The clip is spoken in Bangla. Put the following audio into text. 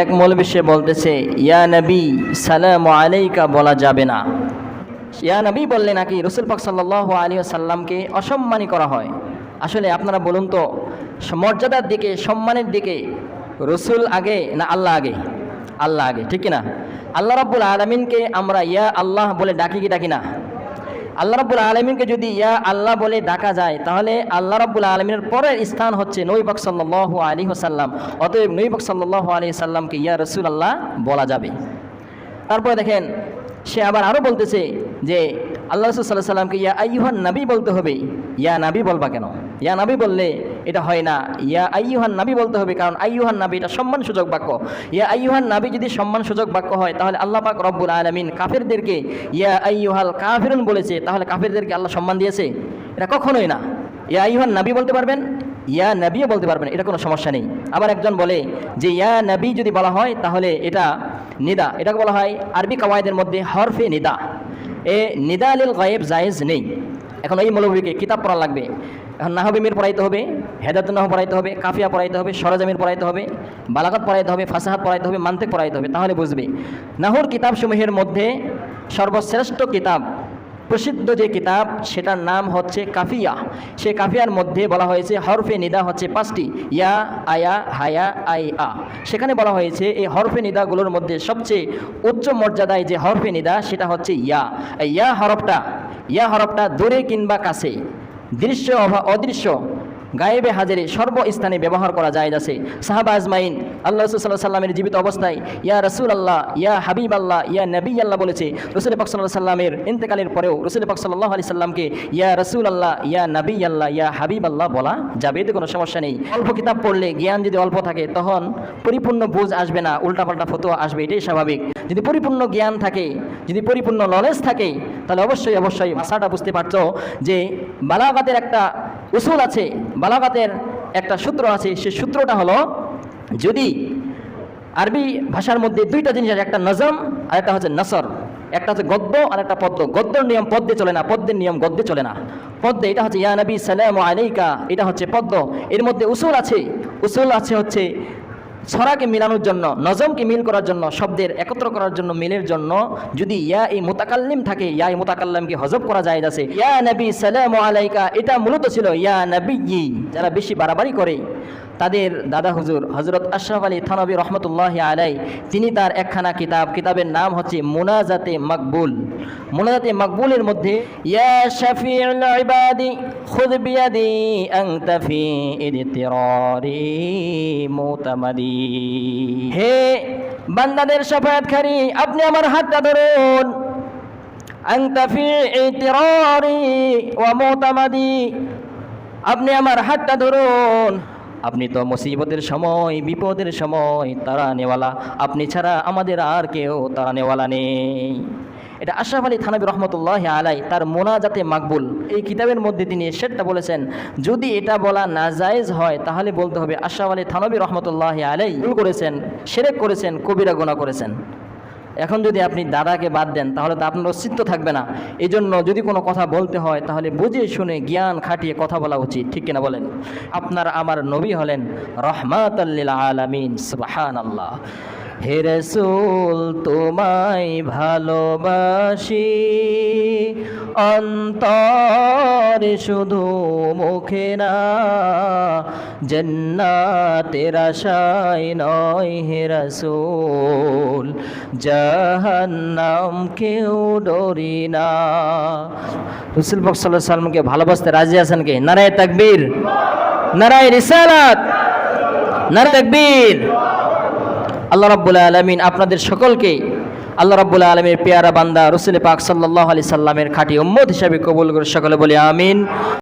এক মৌলবী সে বলতেছে, ইয়া নবী, সালাম আলাইকা বলা যাবে না। ইয়া নবী বললে নাকি রসুল পাক সাল্লাহ আলী সাল্লামকে অসম্মানী করা হয়। আসলে আপনারা বলুন তো, মর্যাদার দিকে, সম্মানের দিকে রসুল আগে না আল্লাহ আগে? আল্লাহ আগে, ঠিক না আল্লাহ রাব্বুল আলমিনকে আমরা ইয়া আল্লাহ বলে ডাকি কি ডাকি না? আল্লাহ রব্বুল আলমিনকে যদি ইয়া আল্লাহ বলে ডাকা যায়, তাহলে আল্লাহ রব্বুল আলমিনের পরের স্থান হচ্ছে নৈবক সাল্লাহ আলী হোসাল্লাম অতএব নৈবক সাল্লাহ আলী সাল্লামকে ইয়া রসুল আল্লাহ বলা যাবে। তারপরে দেখেন, সে আবার আরও বলতেছে যে, আল্লাহ রসুল সাল্লাহ সাল্লামকে ইয়া আইহান নাবি বলতে হবে। ইয়া নাবি বলবা কেন? ইয়া নাবি বললে এটা হয় না। ইয়া আইয়ুহান নাবি বলতে হবে, কারণ আইয়ুহান নাবি এটা সম্মান সুযোগ বাক্য। ইয়া আইয়ুহান নাবি যদি সম্মান সুযোগ বাক্য হয়, তাহলে আল্লাহ পাক রব্বুল আলমিন কাফেরদেরকে ইয়া আইয়ুহাল কাফিরুন বলেছে, তাহলে কাফেরদেরকে আল্লাহ সম্মান দিয়েছে। এটা কখনোই না। ইয়া আইয়ুহান নাবি বলতে পারবেন, ইয়া নবীও বলতে পারবেন, এটা কোনো সমস্যা নেই। আবার একজন বলে যে, ইয়া নবী যদি বলা হয়, তাহলে এটা নিদা। এটাকে বলা হয় আরবি কাওয়ায়দের মধ্যে হরফে নিদা। এ নিদা আলিল গায়েব জায়েজ নেই। এখন এই মৌলবীকে কিতাব পড়া লাগবে। এখন নাহবিমির পড়াইতে হবে হেদায়ত নাহ পড়াইতে হবে, কাফিয়া পড়াইতে হবে সরজামির পড়াইতে হবে বালাকাত পড়াইতে হবে, ফাসাহাত পড়াইতে হবে, মান্তেক পড়াইতে হবে, তাহলে বুঝবে। নাহুর কিতাবসমূহের মধ্যে সর্বশ্রেষ্ঠ কিতাব, প্রসিদ্ধ যে কিতাব, সেটার নাম হচ্ছে কাফিয়া। সে কাফিয়ার মধ্যে বলা হয়েছে হরফে নিদা হচ্ছে পাঁচটি, ইয়া, আয়া, হায়া, আই, আ। সেখানে বলা হয়েছে এই হরফে নিদাগুলোর মধ্যে সবচেয়ে উচ্চ মর্যাদায় যে হরফে নিদা, সেটা হচ্ছে ইয়া। ইয়া হরফটা ইয়া হরফটা দূরে কিংবা কাছে। দৃশ্য অদৃশ্য গায়েবে হাজারে সর্বস্থানে ব্যবহার করা যায় আছে। সাহাবা আজমাইন, আল্লাহ রসুল্লাহ সাল্লামের জীবিত অবস্থায়, ইয়া রসুল আল্লাহ ইয়া হাবিব আল্লাহ ইয়া নবী আল্লাহ বলেছে, রসুল পাক সাল্লাহ সাল্লামের ইন্তেকালের পরেও রসুল পাক সাল্লাহ আলি সাল্লামকে ইয়া রসুল আল্লাহ ইয়া নবী আল্লাহ ইয়া হাবিব আল্লাহ বলা যাবে। এতে কোনো সমস্যা নেই। অল্প কিতাব পড়লে জ্ঞান যদি অল্প থাকে, তখন পরিপূর্ণ বুঝ আসবে না, উল্টাপাল্টা ফতোয়া আসবে, এটাই স্বাভাবিক। যদি পরিপূর্ণ জ্ঞান থাকে, যদি পরিপূর্ণ নলেজ থাকে, তাহলে অবশ্যই অবশ্যই ভাষাটা বুঝতে পারছ যে বালাগাতের একটা উসুল আছে, বালাগাতের একটা সূত্র আছে, সে সূত্রটা হলো, যদি আরবি ভাষার মধ্যে দুইটা জিনিস আছে একটা নজম আর একটা হচ্ছে নসর, একটা হচ্ছে গদ্য আর একটা পদ্য। গদ্যের নিয়ম পদ্মে চলে না পদ্মের নিয়ম গদ্যে চলে না। পদ্মে এটা হচ্ছে, ইয়া নবী সালাম আলাইকা এটা হচ্ছে পদ্ম এর মধ্যে উসুল আছে উসুল আছে হচ্ছে ছড়াকে মিলানোর জন্য, নজমকে মিল করার জন্য, শব্দের একত্র করার জন্য, মিলের জন্য যদি ইয়া এই মোতাকাল্লিম থাকে, ইয়া এই মোতাকাল্লামকে হজব করা যায় যাচ্ছে ইয়া নবী সালাম আলাইকা, এটা মূলত ছিল ইয়া নবী যারা বেশি বাড়াবাড়ি করে, তাদের দাদা হুজুর হজরত আশরাফ আলী থানবী রহমতুল্লাহ আলাই তিনি তার একখানা কিতাব, কিতাবের নাম হচ্ছে মোনাজাতে মকবুল। মুনাজাতে মকবুলের মধ্যে, ইয়া শাফিউল হে বান্দাদের শাফায়াতকারী আপনি আমার হাতটা ধরুন। আপনি আমার হাতটা ধরুন। আপনি তো মুসিবতের সময়, বিপদের সময় তারা নেওয়ালা। আপনি ছাড়া আমাদের আর কেউ তারা নেওয়ালা নেই। এটা আশরাফ আলী থানবী রহমতুল্লাহ আলাই তার মোনাজাতে মাকবুল। এই কিতাবের মধ্যে তিনি সেটা বলেছেন, যদি এটা বলা নাজায়েজ হয়, তাহলে বলতে হবে আশরাফ আলী থানবী রহমতুল্লাহ আলাই ভুল করেছেন, সেরেক করেছেন, কবিরা গোনা করেছেন। এখন যদি আপনি দাদাকে বাদ দেন, তাহলে তো আপনার অস্তিত্ব থাকবে না। এই জন্য যদি কোনো কথা বলতে হয়, তাহলে বুঝে শুনে জ্ঞান খাটিয়ে কথা বলা উচিত। ঠিক কিনা বলেন? আপনার আমার নবী হলেন রহমাত আলমিন সুবাহান আল্লাহ হে রসুল, তোমায় ভালোবাসি। অন্তরে শুধু মুখে না, জন্নাতের আশায় নয় হে রসুল। জাহান্নাম কেউ ডরি না। রসুল বক সাল্লাহ সাল্লামকে ভালোবাসতে রাজি আছেন কে? নারায় তাকবীর। নারায় রিসালাত। নারায় তাকবীর। আল্লাহ রাব্বুল আলমিন আপনাদের সকলকে আল্লাহ রাব্বুল আলমীর পেয়ারা বান্দা রসুল পাক সাল্লাহ আলি সাল্লামের খাঁটি উম্মত হিসাবে কবুল করে সকলে বলি আমিন।